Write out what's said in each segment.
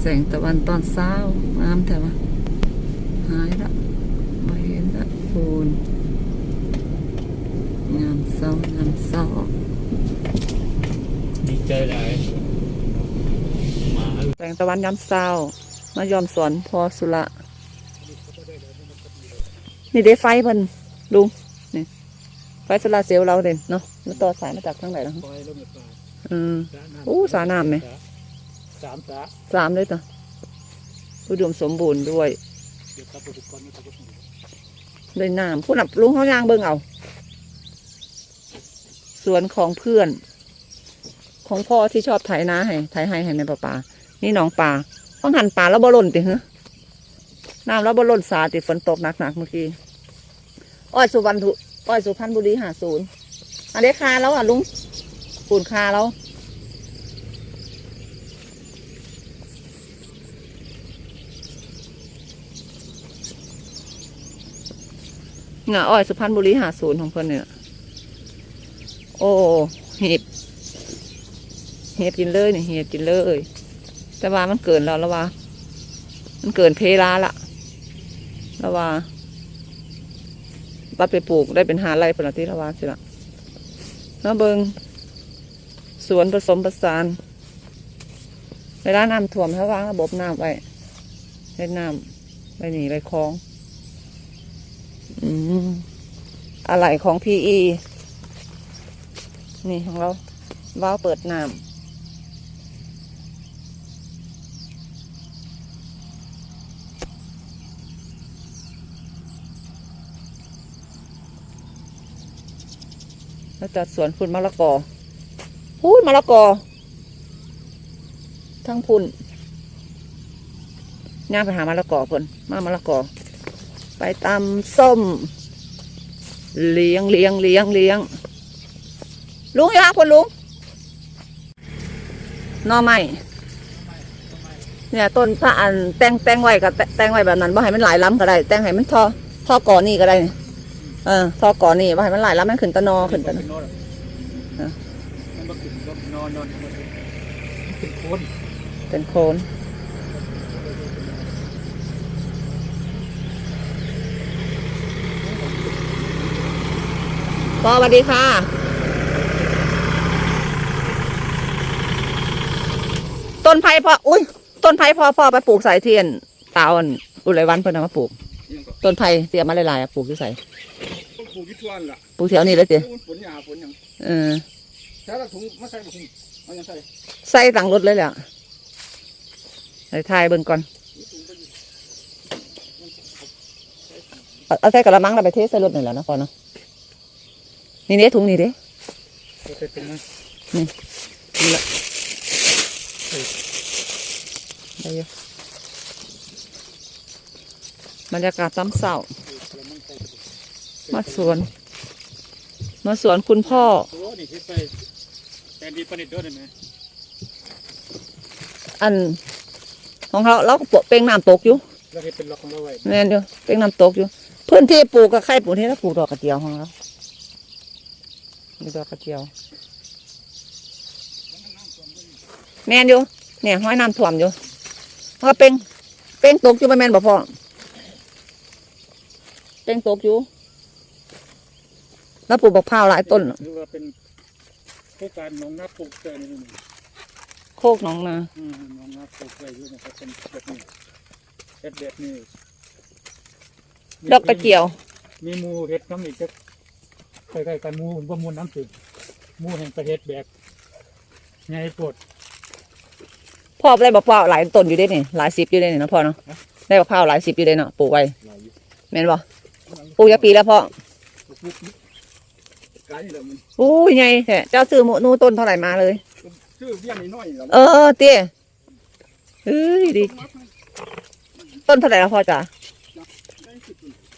แสงตะวันตอนเช้างามแต่ว่าหายละมาเห็นละคูณงามเศร้างามเศร้าดีใจหลายหมาแสงตะวันยามเช้ามายอมสอนพอสุระนี่ได้ไฟเพิ่นลุงนี่ไฟโซลาร์เซลล์เราเด่นเนาะมันต่อสายมาจากทางไหนแล้วปล่อยลงในป่าอืมสระน้อู้สระน้ำไหม สามสระสามเลยต่ออุดมสมบูรณ์ด้วยเดี๋ยวกับอุปกรณ์นี่ก็ต้องด้วยน้ำผู้นับลุงเขาย่างเบิ่งเอา สวนของเพื่อน ของพ่อที่ชอบไถนาให้ไถให้ให้แม่ปลาปลานี่น้องปลาต้องหันปลาแล้วบ่หล่นติเหรอน้ำแล้วบ่หล่นสาติฝนตกหนักๆเมื่อกี้อ้อยสุวรรณุอ้อยสุพรรณบุรีหาศูนย์อันนี้คาแล้วอะลุงปูนคาแล้ว งาอ้อยสุพรรณบุรีหาศูนย์ของเพิ่อนเนี่ยโอ้เห็บเห็บกินเลยเนี่ยเห็บกินเลย แต่ว่ามันเกินแล้วแล้วว่า มันเกินเพลาละแล้วว่าบัดไปปลูกได้เป็นหาไรเป็นที่ละว่าสิละแล้วเบิงสวนผสมผสานเวลาน้ำท่วมเขาวางระบบน้ำไว้ให้น้ำไปหนีไปคลอง อืมอะไรของพีอีนี่ของเราว้าวเปิดน้ำแล้วจัดสวนพุ่นมะละกอพูดมะละกอ ทั้งพุ่นย่างไปหามะละกอเพิ่นมามะละกอ ไปตำส้ม เลี้ยงเลี้ยงเลี้ยงเลี้ยงลุงยังคนลุงหนอไม้เนี่ยต้นถ้าอันแต่งแต่งไว้กับแต่งไว้แบบนั้นบ่ให้มันหลายล้ำก็ได้แต่งให้มันทอทอก่อนี่ก็ได้นี่เออทอก่อนี่บ่ให้มันหลายล้ำมันขึ้นตะนอขึ้นตะนอนอนฮะมันก็ขึ้นก็นอนนอนมันเป็นโคนเป็นโคน พอสวัสดีค่ะ ต้นไผ่พอ อุ้ย ต้นไผ่พอพ่อไปปลูกสายเทียนตาอ่อนอุไรวันเพิ่นเอามาปลูกยังก็ต้นไผ่เตรียมมาหลายๆอะปลูกที่ใส่ต้องปลูกยี่ทวนล่ะปลูกแถวนี้เลยเจ้ฝนหยาฝนหยังเออใช้ละถุงมาใส่ถุงเอายังใส่ใส่ตังรถเลยแหละใส่ทายเบิ่งก่อนเอาเอาใส่กระมังแล้วไปเทใส่รถนี่แหละนะพ่อเนาะ นี่เด้ถุงนี่เด้ใส่ถุงนะนี่ละได้อยู่บรรยากาศซ้ำเศร้ามาสวน มาสวนคุณพ่อโอ้นี่คิดไปแต่ดีประดิษฐ์ด้วยได้ไหมอันของเขาเราก็ปลูกเป้งน้ำตกอยู่เราเห็นเป็นล็อกของเราไว้แม่นอยู่เป้งน้ำตกอยู่ พื้นที่ปลูกกับใครปลูกที่เราปลูกดอกกระเจียวของเรา มีดอกกระเจียว แม่นอยู่เนี่ยห้อยน้ำท่วมอยู่เพราะว่าเป้งเป้งตกอยู่ไปแม่นบ่พ่อเป้งตกอยู่ แล้วปลูกบักพร้าวหลายต้นหรือว่าเป็นโครงการหนองนาปลูกเกินนี่โคกหนองนาอืมหนองนาปลูกไว้ด้วยนะครับเป็นแบบนี้เฮ็ดแบบนี้ดอกกระเจียว มีหมูเฮ็ดน้ำอีกจะ ใกล้ๆกันหมูบ่มูลน้ำตึงหมูแห่งประเทศแบบไงปวดพ่อได้บักพร้าวหลายต้นอยู่เด้นี่หลายสิบอยู่เด้นี่เนาะพ่อเนาะได้บักพร้าวหลายสิบอยู่เด้เนาะปลูกไว้แม่นบ่ปลูกยาปีแล้วพ่อไกลแล้วมันอู้ยไงแท้เจ้าซื้อหมูนูต้นเท่าไหร่มาเลยชื่อเบี้ยนิดหน่อยแล้วเออเตี้ยเฮ้ยดีต้นเท่าไหร่แล้วพ่อจ๋า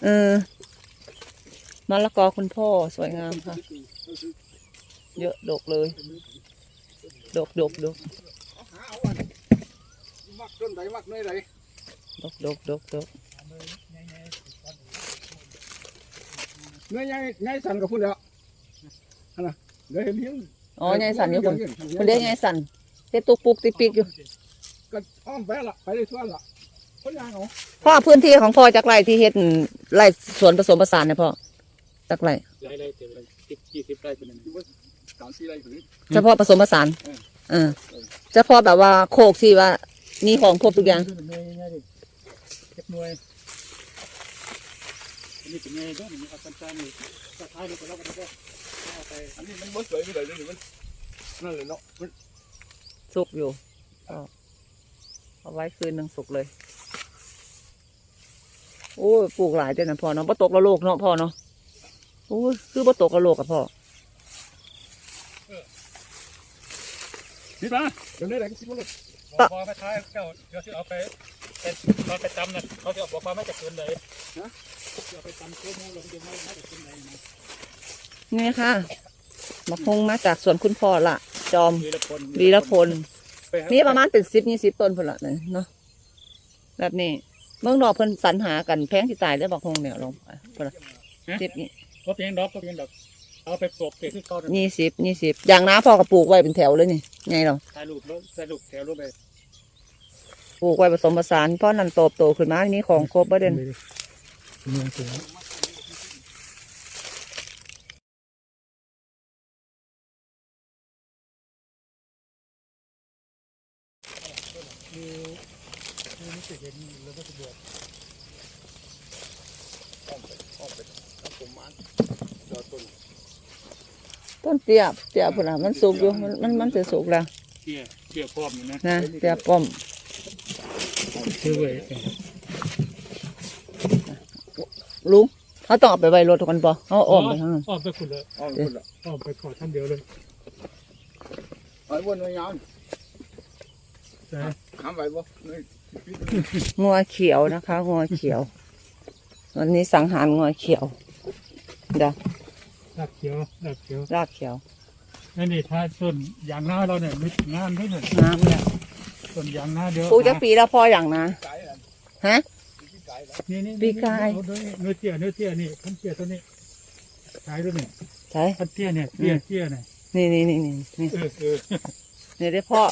เออ มะละกอคุณพ่อสวยงามค่ะ เยอะดกเลย ดกดกดกมักต้นใดมักเนื้อใดดกดกดกดกเนื้อใหญ่ใหญ่สันกับพุ่นแล้วอันน่ะเดี๋ยวเห็นเลี้ยงอ๋อไงสันอยู่คนคนเลี้ยงไงสันเฮ็ดตุกปุกติปิกอยู่ก็อ้อมไปละไปได้ทั่วละพ่อพื้นที่ของพ่อจากไรที่เฮ็ดไรสวนผสมผสานเนี่ยพ่อ จากไรไล่ไล่เต็มเลยสิบยี่สิบไร่เป็นอันอยู่ว่าสามสี่ไร่ถึงเฉพาะผสมผสานเออเออเฉพาะแบบว่าโคกที่ว่า มีของครบทุกอย่างขึ้นเมย์ง่ายดิเก็บหน่วยอันนี้เป็นเมย์ด้วยนี่เอาสั้นๆนี่จะท้ายนี่ก็แล้วกันก็เอาไปอันนี้มันบ่สวยไม่ได้เลยนี่มันนั่นเลยเนาะมันสุกอยู่ก็เอาไว้คืนหนึ่งสุกเลยโอ้ยปลูกหลายเจ้านะพ่อเนาะบ่ตกละโลกเนาะพ่อเนาะ โอ้ยคือบ่ตกละโลกกับพ่อนี่ปะเดี๋ยวนี้ไหนก็คิดว่าเลยบอกพอไปท้ายเจ้าเดี๋ยวจะเอาไปเป็นตอนไปจำนะเขาจะบอกว่าไม่จะเกินเลยนะจะเอาไปจำโค้มูลงจะไม่ไม่จะเกินเลยนะนี่ค่ะมะฮงมาจากสวนคุณพ่อละจอมวีรพลวีรพลไปหามีประมาณเป็นสิบยี่สิบต้นพุ่นละเนี่ยเนาะแบบนี้เมืองนอกเพิ่นสรรหากันแพงที่ตายได้บอกฮงเนี่ยลงไปพุ่นละสิบ ก็เพียงดอกก็เพียงดอก เอาไปปลูกเก็บที่ก้อนยี่สิบยี่สิบอย่างน้าพ่อก็ปลูกไว้เป็นแถวเลยนี่ไงเราถ่ายรูปแล้วถ่ายรูปแถวรูปไปปลูกไว้ผสมผสานเพราะนั่นโตโตขึ้นมามีของครบประเด็นเมืองสูงดูดูนี่จะเห็นแล้วก็จะบวกอ้อมไปอ้อมไป แล้วผมมันจอดต้นต้นเตี้ยเตี้ยพุ่นละมันสุกอยู่มันมันมันจะสุกแล้วเกี่ยเกี่ยพร้อมอยู่นะนะเตี้ยป้อมซื้อไว้ลุงเขาต้องเอาไปไว้รถทุกคนปะเขาอ้อมไปทางนั้นอ้อมไปคุณเลยอ้อมคนละอ้อมไปขอท่านเดียวเลยไปวนไว้ยาวใช่ทำไปบ่นี่งัวเขียวนะคะงัวเขียว วันนี้สังหารงัวเขียว เดี๋ยวรากเขียวรากเขียวรากเขียวนี่นี่ถ้าต้นยางหน้าเราเนี่ยมีงานด้วยเนี่ยน้ำเนี่ยต้นยางหน้าเดียวปลูกจะปีแล้วพออย่างนะไก่ละฮะที่ไก่ละนี่นี่ปีกายเอเนื้อเตี้ยเนื้อเตี้ยนี่พันเตี้ยตัวนี้ขายด้วยเนี่ยใช่พันเตี้ยเนี่ยเตี้ยเตี้ยเนี่ยนี่นี่นี่นี่นี่เออเออนี่ได้พ่อ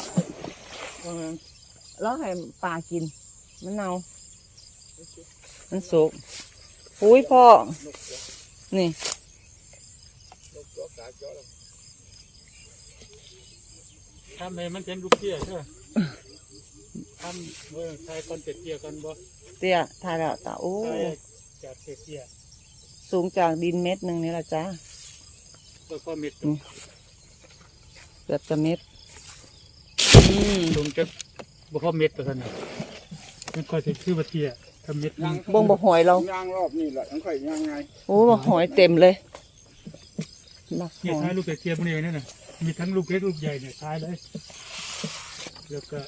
แล้วให้ปลากินมันเนามันสุกอุ้ยพ่อ นี่นกตัวกาจอแล้วทำเลยมันเป็นลูกเตี้ยใช่ไหมทำเมื่อใช้คอนเจ็ดเตี้ยกันบ่เตี้ยทายแล้วตาโอ้ใช้จากเตี้ยสูงจากดินเม็ดหนึ่งนี่แหละจ้าก็ก็เม็ดเกือบจะเม็ดอืมลงจะบ่พอเม็ดตัวนั้นน่ะมันค่อยสิชื่อว่าเตี้ย ทำเม็ดยังบงบกหอยเรายางรอบนี่แหละยังค่อยยางไงโอ้บกหอยเต็มเลยบักหเนี่ยอยใช้ลูกเตี้ยๆพวกนี้นี่น่ะมีทั้งลูกเล็กลูกใหญ่เนี่ยใช้เลยแล้วก็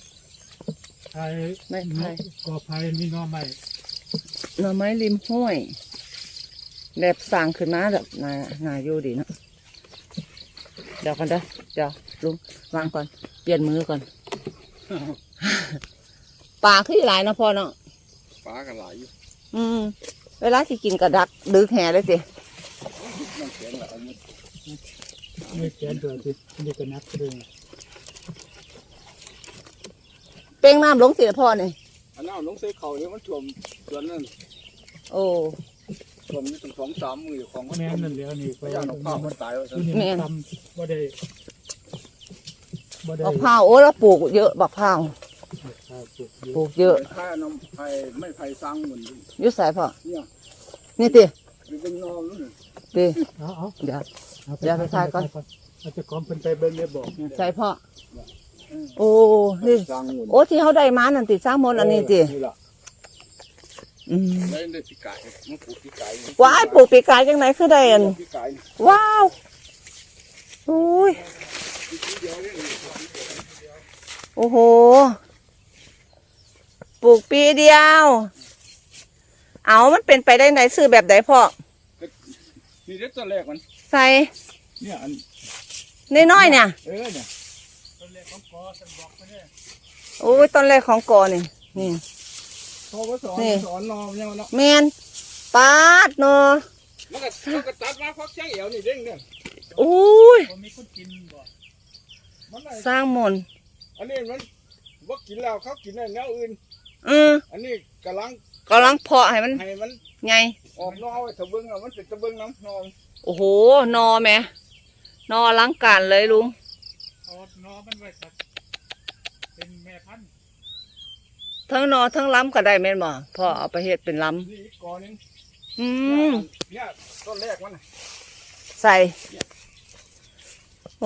ใช้ไม่ไผ่กอไผ่มีหน้อไม้หน่อไม้ริมห้วยแบบสร้างขึ้นมาแบบนานาอยู่ดีเนาะเดี๋ยวกันเด้อเดี๋ยวลุงวางก่อน เปลี่ยนมือก่อน ปลาขึ้นหลายเนาะพ่อเนาะ ปลากันหลายอยู่อืมเวลาที่กินกระดักดึกแห่เลยสิน้ำแข็งละอันนี้ไม่แขนตัวสิอันนี้ก็นักเลยเป้งน้ำลงสิพ่อนี่อันนั้นลงใส่เขาเนี่ยมันท่วมส่วนนั้นโอ้ท่วมอยู่ตั้งสองสามมือของมันแม่ท่วมนั่นแล้วนี่พยายามเอาข้าวมันตายว่าซะที่นี่มันทำบ่ได้บ่ได้บักพร้าวโอ้แล้วปลูกเยอะบักพร้าว ปลูกเยอะปลูกเยอะไผ่น้ำไผ่ไม่ไผ่สร้างเหมือนอยุ่ใส่พ่อเนี่ยนี่ติเป็นนอมนู่นติเอาเอาเดี๋ยวเอาเดี๋ยวไปถ่ายก่อนอาจจะกอมเป็นไปเบิ่งได้บอกใส่พ่อโอ้นี่สร้างเหมือนโอ้ที่เขาได้มานั่นติสร้างมนต์อันนี้ตินี่ล่ะอืมได้ได้ปีไก่มันปลูกปีไก่ว้ายปลูกปีกายจังไหนคือได้อันปีไก่ว้าวอุ้ยปีเดียวนี่โอ้โห ปลูกปีเดียว เอามันเป็นไปได้ไหนซื้อแบบไหนพ่อนี่เด็ดตัวแรกมันใส่เนี่ยอันน้อยๆเนี่ย เออเนี่ยต้นแรกของกอฉันบอกไปเนี่ยโอ้ยต้นแรกของกอนี่นี่พอก็สอนนี่สอนนอมเนี่ยมันเนาะแมนปาดเนาะมันก็มันก็ตัดมาควักใจเอวนี่เด้งเนี่ยอุ้ยบ่มีคนกินบ่มันได้สร้างมนต์อันนี้มันว่ากินแล้วเขากินได้แนวอื่นเอออันนี้กำลังกำลังเพาะให้มันให้มันไงออกนอกไว้ตะเบิงอะมันเป็นตะเบิงน้ำนอนโอ้โหนอแม่นออลังการเลยลุงเอานอมันไว้สักเป็นแม่พันธุ์ทั้งนอทั้งล้ำก็ได้แม่นบ่พ่อเอาไปเฮ็ดเป็นล้นี่อีกกอหนึงำอืมเนี่ยต้นแรกมันน่ะใส่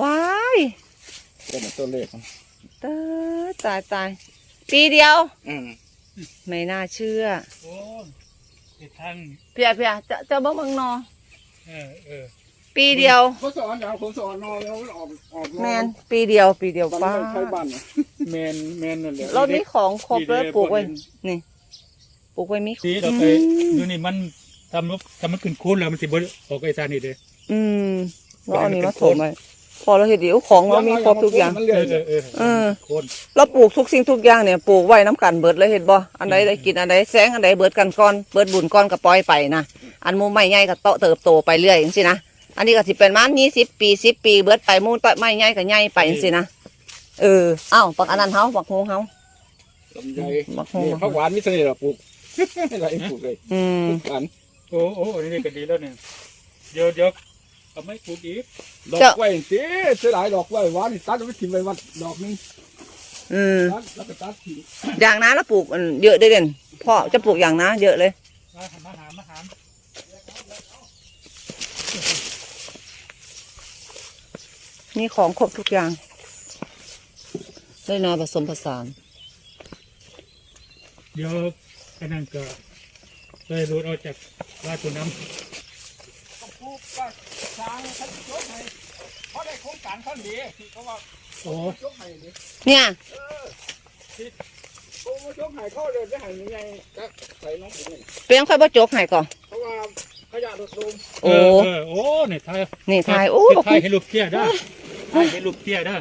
ว้ายต้นต้นแรกตายตายตายปีเดียว อืม ไม่น่าเชื่อ โอ้ติดทางเพียเพียจะจะเบิ่งเบิ่งนอ เออเออปีเดียว เขาสอนอย่างผมสอนนอนแล้วมันออกออกนอนแมนปีเดียวปีเดียวมันป้าไม่ใช่บ้านน่ะแมนแมนนั่นแหละเรามีของครบเลยปลูกไว้นี่ปลูกไว้มีสีเราไปดูนี่มันทำรูปทำมันขึ้นคูนแล้วมันสิบออกไอ้ซานี่เด้ออืมเราเอานี้มาถมไว้ พอเราเห็นเดี๋ยวของเรามีครบทุกอย่าง มันเอเลื่อยอเออเออเออโคนเราปลูกทุกสิ่งทุกอย่างเนี่ยปลูกไว้น้ำกันเบิดเลยเห็นบ่อันใดได้กินอันใดแสงอันใดเบิดกันก่อนเบิดบุญก่อนก็ปล่อยไปนะอันหมูไม่ใหญ่ก็โตเติบโตไปเรื่อยอย่างสินะอันนี้ก็สิเป็นมันยี่สิบปีสิบปีเบิดไปหมูต้นไม่ใหญ่ก็ใหญ่ไปอย่างสินะเออเอ้าปักอันนั้นเฮาปักหูเฮาลำไยบักโฮนี่ผักหวานมิสเน่ห์ปลูกอะไรปลูกเลยอืม ผักหวานโอ้โอ้อันนี้ก็ดีแล้วเนี่ยเดี๋ยวเดี๋ยว เอาไม่ปลูกอีกดอกไว้สิเสียดายดอกไว้หวานนี่ตัดเอาไปทิ้งไว้วัดดอกหนึงอืมตัดแล้วก็ตัดทิ้งอย่างน้าเราปลูกอันเยอะได้เด่นพ่อจะปลูกอย่างน้าเยอะเลยมาหามาหามาหามีของครบทุกอย่างได้นาผสมผสาน เดี๋ยวอันนั้นก็ไปรูดเอาจากว่าตัวน้ต้องปลู กก็สร้างท่านยกให้เพราะได้โครงการท่านดีที่เขาว่าำโอ้ยกให้ดิเนี่ยโอ้ยกให้เขาเลยจะให้ยังไงก็ใส่น้องผมนี่เปลี่ยนค่อยบ่จกให้ก่อนเพราะว่าขยะรถลมโอ้เออโอ้เนี่ยทายนี่ทายโอ้ไปบอกทายให้ลูกเทียได้ทายให้ลูกเทียได้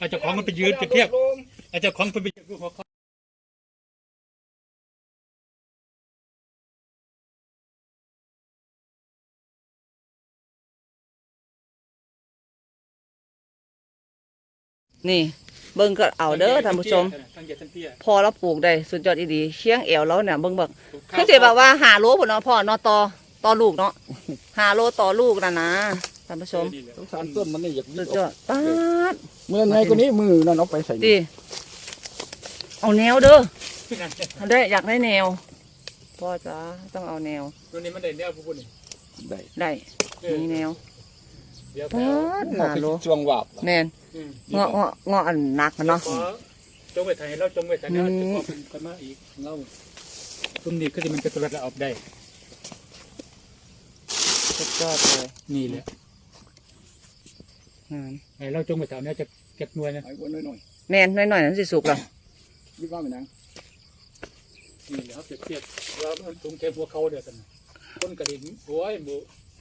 อาจจะของมันไปยืนไปเทียบขะรถลมอาจจะของมันไปยืนดูหัวเขา นี่ เบิ่งก็เอาเด้อท่านผู้ชมตั้งใจตั้งเตี้ยพอเราปลูกได้สุดยอดอีดีเชียงเอวแล้วเนี่ยเบิ่งเบิ่งคือสิแบบว่าหาโลพุ่นเนาะพ่อเนาะต่อต่อลูกเนาะหาโลต่อลูกนะนะท่านผู้ชมสงสารต้นมันนี่อยากสุดยอดป๊าดเมื่อไงก็นี้มือนั่นเอาไปใส่ดิเอาแนวเด้อถ้าได้อยากได้แนวพ่อจ้าต้องเอาแนวตัวนี้มันได้แนวพวกนี้ได้ได้เออมีแนว เดี๋ยวไปป๊าเอาดหาโลช่วงวาบแม่นอืมเงาะเงาะเงาะอันหนักมันเนาะขอจงไว้ไทยแล้วจงไว้ไทยแล้วจะขอเป็นกันมาอีกเงาตรงนี้ก็จะมันจะตัวละออกได้สุดยอดเลยนี่แหละงามไอ้เราจงไว้แถวนี้จะเก็บหน่วยนะไอ้คนน้อยแม่นหน่อยๆนั้นสิสุกแล้วๆคิดว่ามันนังนี่แหละครับเปรียบเทียบเราตรงแค่หัวเขาเดียวกันคนกระถิ่นโอ้ยหมู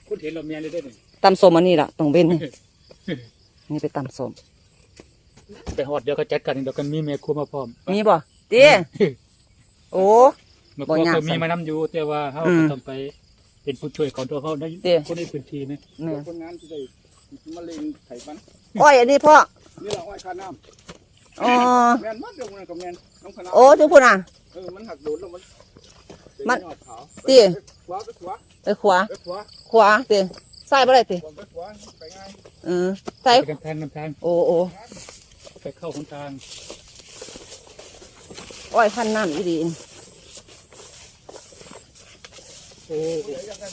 คนเห็นเราเมียเลยได้หนึ่ง ตำส้มอันนี้ล่ะต้องเว้นนี่ นี่ไปตำส้มไปหอดเดี๋ยวเขาจัดกันเดี๋ยวกันมีเมียครัวมาพร้อมมีบ่เตี้ยโอ้เมื่อก่อนบ่ยากเคยมีมานำอยู่แต่ว่าเขาอืมต้องไปเป็นผู้ช่วยของตัวเขาในเดี๋ยวคนในพื้นที่นะแม่นคนงานที่ได้มะเร็งไขมันอ้อยอันนี้พ่อ นี่เราอ้อยคาน้อ๋อำแมนมัดเดียวกันกับแมนน้องคณะโอ้ทุกคนอะ เออมันหักโดนแล้วมันมันเป็ยอดขาวติขวาไปขวาไปขวา ไปขวาขวาเตี้ย ใส่บ่ได้ติขวาไปขวาไปง่ายเออใส่ไปกันทางนำทางโอ้โอ้ไปเข้าหนทางอ้อยพันน้ำอีดีนโอ้เดี๋ยวยังไง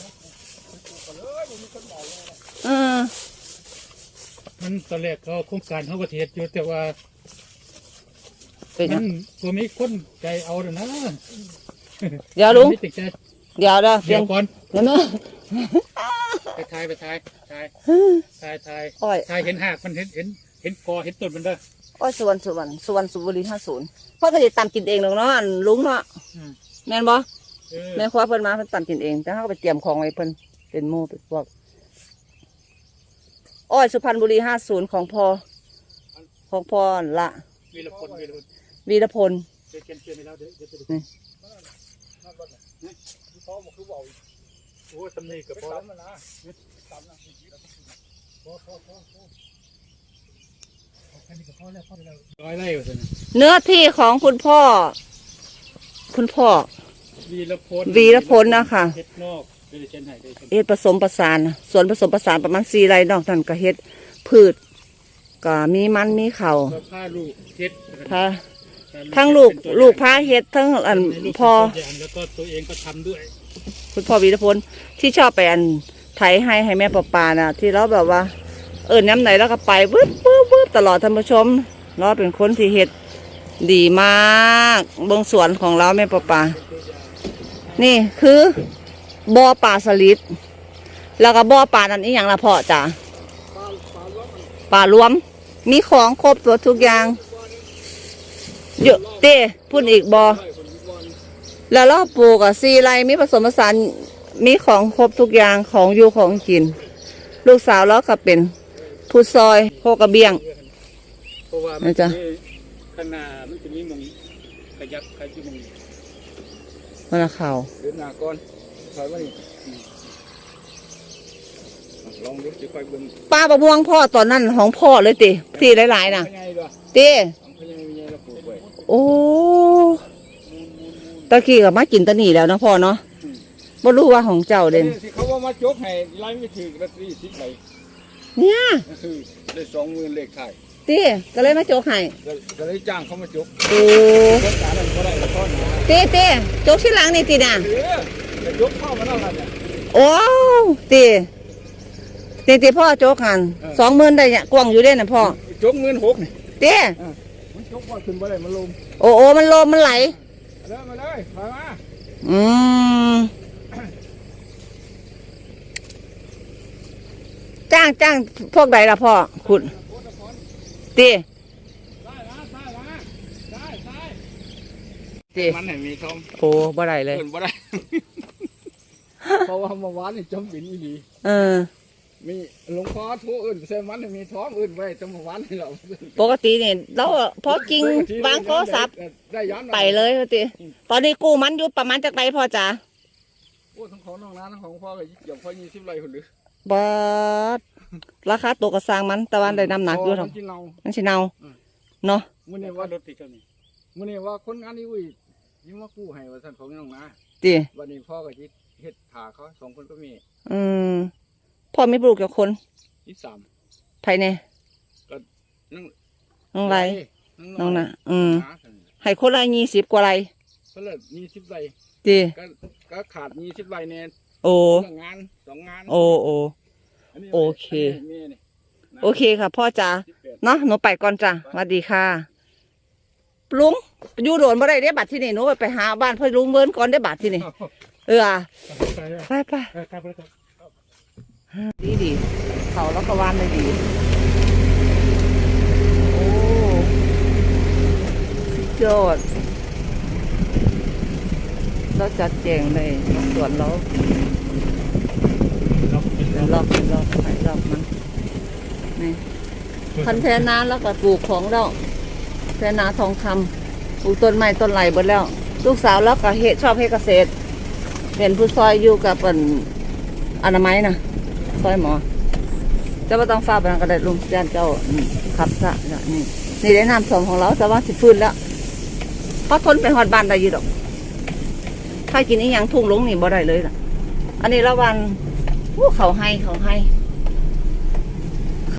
มันปลูกกันเลยมันมีคนบอกเลยนะเออมันตอนแรกเขาโครงการเขาก็เทียดอยู่แต่ว่าเป็นหมัยังนตัวมีคนใจเอาเด้อนะเดี๋ยวลุงไม่ติดใจ เดี๋ยวเด้อเปลี่เดี๋ยยนวก่อนเดี๋ยวนะไปทายไปทายทายทายทายอ้อยทายเห็นหากมันเห็นเห็นเห็นกอเห็นต้นมันเด้อ อ้อยสวนสวนสวนสุบุรีห้าศูนย์พ่อก็จะตำกินเองหรอกเนาะอันลุงเนาะอืม แม่นบ่เออแม่ครัวเพิ่นมาเพิ่นตำกินเอง แต่เขาก็ไปเตรียมของไว้เพิ่นเป็นหมู่เป็นพวกอ้อยสุพรรณบุรีห้าศูนย์ของพอของพอละวีรพลวีรพลวีรพล เดี๋ยวเขียนเขียนไปแล้วเดี๋ยวเดี๋ยวจะดูอืมนั่นก็เนี่ยนี่ที่ พ่อบอกคือบอกอีกโอ้ตำหนิกับไปพอตามมันนะตามนะพอพอพอพอร้อยไร่ว่าซั่นเนื้อที่ของคุณพ่อ คุณพ่อ วีรพลวีรพลนะคะเฮ็ดนอกเดยวเช่นให้เดยวเช่นเฮ็ดผสมประสานส่วนผสมประสานประมาณสี่ไร่นอกนั้นก็เฮ็ดพืช ก็มีมันมีเข่าวก็พาลูกเฮ็ดพา ทั้งลูกลูกพาเฮ็ดทั้งอันให้ลูกพ่อเป็นตัวอย่างแล้วก็ตัวเองก็ทำด้วย คุณพ่อวีรพลที่ชอบไปอันไถให้ให้แม่ปอปาน่ะ ที่เราแบบว่า เอิญน้ำไหนแล้วก็ไปวืบวืบวืบตลอดท่านผู้ชมเราเป็นคนที่เฮ็ดดีมากเบื้องสวนของเราแม่ปอปานี่คือบ่อป่าสลิดแล้วก็บ่อป่านั่นอีหยังละพ่อจ้ะป่ารวม มีของครบตัวทุกอย่าง เยอะเต้พูดอีกบอแล้วเราปลูกอะซีไรมีผสมผสานมีของครบทุกอย่างของอยู่ของกิน ลูกสาวเราก็เป็น ผู้ซอยโคกระเบียงเพราะว่านะจ๊ะข้างหน้ามันจะมีมงขยับขยับมงมันละเขาเดินหน้าก่อนถอยมานี่ลองดูสิค่อยเบิ่งป้าประม่วงพ่อตอนนั้นของพ่อเลยติที่หลายๆน่ะพญายด้วยติ โอ้ตะกี้ก็มากินตะหนีแล้วเนาะพ่อเนาะบ่รู้ว่าของเจ้าเด่นที่เขาว่ามาจกให้ไล่ไม่ถึงลอตเตอรี่สิบใบเนี่ยก็คือได้สองหมื่นเลขไทายติก็เลยมาโจกให้ก็ก็เลยจ้างเขามาจกโอ้โครงการนั้นก็ได้ละก้อนนะติติโจกที่หลังนี่ติน่ะเออจะยกเข้ามาแล้วกันเนี่ยโอ้ติติติพ่อโจกกันเออสองหมื่นได้เนี่ยกว้างอยู่เด้น่ะพ่อจกหมื่นหกนี่ติมันจก ว่าขึ้นบ่ได้มันลงโอ้โอ้มันลมมันไหล เริ่มมาเลยมามาอืมจ้างจ้างพวกใดล่ะพ่อคุณตีได้ละได้ละได้ได้ตีมันให้มีทองโอ้บ่ได้เลย เกินบ่ได้ เพราะว่าเมื่อวานนี่จำเป็นอีหลีเออ มีหลวงพ่อโทรอื่นใส่มันให้มีท้องอื่นไว้จำเมื่อวานนี่เราปกติเนี่ยเราพอจริงวางโทรศัพท์ได้ย้อนไปเลยตีตอนนี้กู้มันอยู่ประมาณจากใดพ่อจ๋าโอ้ทั้งของน้องน้าทั้งของพ่อก็เกี่ยวพ่อยี่สิบไรคนหรือบาดราคาตัวกระสร้างมันแต่วันได้น้ำหนักอยู่หรอกมันกินเรามันสิเนาอืมเนาะมื่อเนี่นี้ยว่าว่ารถติดเท่านี้มื่อนี้ว่าคนงานนี้อุ้ยยิ่งว่ากู้ให้ว่าท่านของน้องน้าตีวันนี้พ่อก็ยิดเฮ็ดถาเขาสองคนก็มี อืม พ่อไม่ปลูกกับคนยี่สามภายในนั่งน้องไรน้องน่ะ อืมน้ากันให้คนละยี่สิบกว่าไรก็เลยยี่สิบไรตีก็ก็ขาดยี่สิบไรเนี่ยโอ้เรื่องงานสองงาน โอ้โอ้นนี้โอเคอันนี้นี่นะโอเคค่ะ พ่อจ๋า18เนาะหนูไปก่อนจ้ะสวัสดีค่ะลุงอยู่โดนบ่ได้เด้บัตรที่นี่หนูไปไปหาบ้านเพื่อนลุงเบิร์นก่อนได้บัตรที่นี่ เออไปอะไป ดีดีเขาแล้วก็วานได้ดี โอ้สุดยอดเราจัดแจงเลยสวนเราเราเป็นเป็นรอบเป็นรอบไปรอบมันนี่คันแทนาแล้วก็ปลูกของเราแทนาทองคำปลูกต้นไม้ต้นไหลหมดแล้ว ลูกสาวแล้วก็เฮดชอบเฮดเกษตร เป็นผู้ซอยอยู่กับเป็นอนามัยนะ ซอยหมอเจะไม่ต้องฟ้าไปนั่นกระดลุงย่านเจ้าขับซะนี่นี่นี่ได้น้ำสมของเราแต่ว่าสิฟื้นแล้วเพราะทนไปหอดบ้านได้อยู่ดอก ถ้ากินอีหยังทุ่งลงนี่บ่ได้เลยล่ะ อันนี้ละวันเขาให้เขาให้